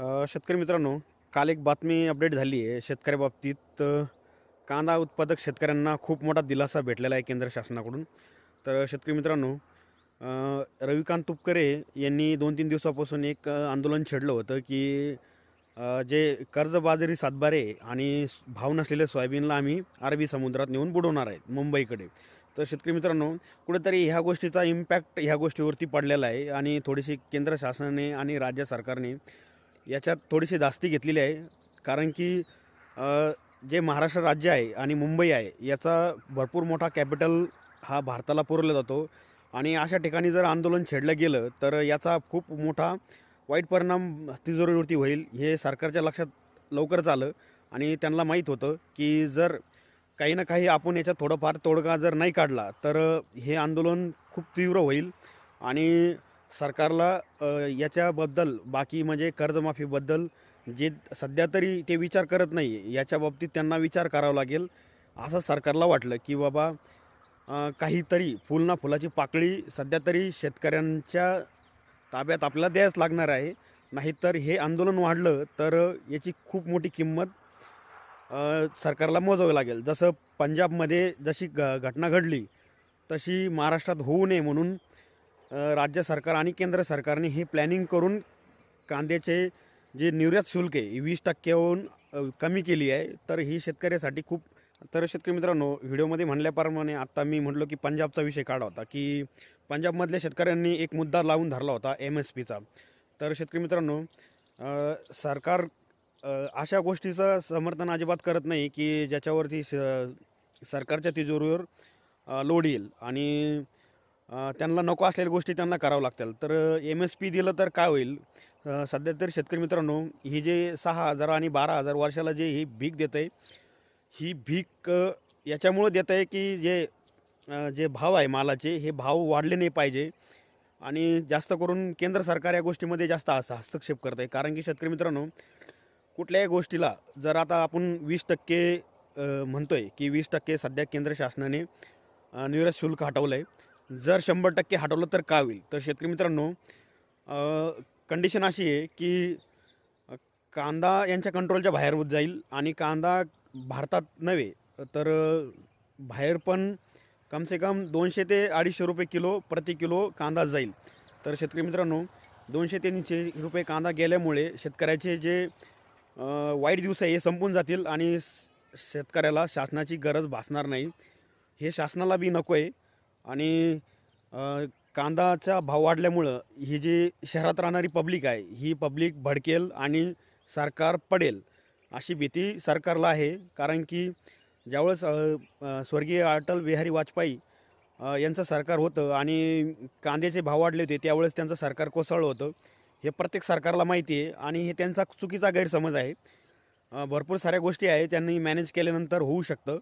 शेतकरी मित्रांनो काल एक बातमी अपडेट झाली आहे शेतकऱ्याबाबतीत कांदा उत्पादक शेतकऱ्यांना खूप मोठा दिलासा भेटलेला आहे केंद्र शासनाकडून. तर शेतकरी मित्रांनो रविकांत तुपकरे यांनी दोन तीन दिवसापासून एक आंदोलन छेडलं होतं की जे कर्जबाजारी सातबारे आणि भाव नसलेल्या सोयाबीनला आम्ही अरबी समुद्रात नेऊन बुडवणार आहेत मुंबईकडे. तर शेतकरी मित्रांनो कुठेतरी ह्या गोष्टीचा इम्पॅक्ट ह्या गोष्टीवरती पडलेला आहे आणि थोडीशी केंद्र शासनाने आणि राज्य सरकारने याच्यात थोडीशी जास्ती घेतलेली आहे. कारण की जे महाराष्ट्र राज्य आहे आणि मुंबई आहे याचा भरपूर मोठा कॅपिटल हा भारताला पुरवला जातो. आणि अशा ठिकाणी जर आंदोलन छेडलं गेलं तर याचा खूप मोठा वाईट परिणाम तिजोरीवरती होईल हे सरकारच्या लक्षात लवकरच आलं. आणि त्यांना माहीत होतं की जर काही ना काही आपण याच्यात थोडंफार तोडगा जर नाही काढला तर हे आंदोलन खूप तीव्र होईल. आणि सरकारला याच्याबद्दल बाकी म्हणजे कर्जमाफीबद्दल जे सध्या तरी ते विचार करत नाही याच्या बाबतीत त्यांना विचार करावा लागेल असं सरकारला वाटलं की बाबा काहीतरी फुल ना फुलाची पाकळी सध्या तरी शेतकऱ्यांच्या ताब्यात आपल्याला द्यायच लागणार आहे. नाहीतर हे आंदोलन वाढलं तर याची खूप मोठी किंमत सरकारला मोजावी लागेल. जसं पंजाबमध्ये जशी घ घटना घडली तशी महाराष्ट्रात होऊ नये म्हणून राज्य सरकार आणि केंद्र सरकारने हे प्लॅनिंग करून कांद्याचे जे निर्यात शुल्क आहे वीस टक्क्याहून कमी केली आहे. तर ही शेतकऱ्यासाठी खूप तर शेतकरी मित्रांनो व्हिडिओमध्ये म्हणल्याप्रमाणे आत्ता मी म्हटलो की पंजाबचा विषय काढा होता की पंजाबमधल्या शेतकऱ्यांनी एक मुद्दा लावून धरला होता एम एस पीचा तर शेतकरी मित्रांनो सरकार अशा गोष्टीचं समर्थन अजिबात करत नाही की ज्याच्यावरती स सरकारच्या तिजोरीवर लोड येईल. आणि त्यांना नको असलेल्या गोष्टी त्यांना करावं लागतील. तर एम एस पी दिलं तर काय होईल? सध्या तर शेतकरी मित्रांनो ही जे सहा हजार आणि बारा हजार वर्षाला जे ही भीक देत आहे ही भीक याच्यामुळं देत आहे की जे जे भाव आहे मालाचे हे भाव वाढले नाही पाहिजे. आणि जास्त करून केंद्र सरकार या गोष्टीमध्ये जास्त हस्त हस्तक्षेप करत आहे कारण की शेतकरी मित्रांनो कुठल्याही गोष्टीला जर आता आपण वीस टक्के म्हणतो आहे की वीस टक्के सध्या केंद्र शासनाने अ, शुल्क हटवलं आहे जर शंभर टक्के हटवलं तर काय होईल? तर शेतकरी मित्रांनो कंडिशन अशी आहे की कांदा यांच्या कंट्रोलच्या बाहेर होत जाईल आणि कांदा भारतात नव्हे तर बाहेर पण कमसे कम दोनशे ते अडीचशे रुपये किलो प्रति किलो कांदा जाईल. तर शेतकरी मित्रांनो दोनशे ते तीनशे रुपये कांदा गेल्यामुळे शेतकऱ्याचे जे वाईट दिवस आहे हे संपून जातील आणि शेतकऱ्याला शासनाची गरज भासणार नाही. हे शासनाला बी नको आहे आणि कांदाचा भाव वाढल्यामुळं ही जी शहरात राहणारी पब्लिक आहे ही पब्लिक भडकेल आणि सरकार पडेल अशी भीती सरकारला आहे. कारण की ज्यावेळेस स्वर्गीय अटल बिहारी वाजपेयी यांचं सरकार होतं आणि कांद्याचे भाव वाढले होते त्यावेळेस त्यांचं सरकार कोसळलं होतं हे प्रत्येक सरकारला माहिती आहे आणि हे त्यांचा चुकीचा गैरसमज आहे. भरपूर साऱ्या गोष्टी आहे त्यांनी मॅनेज केल्यानंतर होऊ शकतं.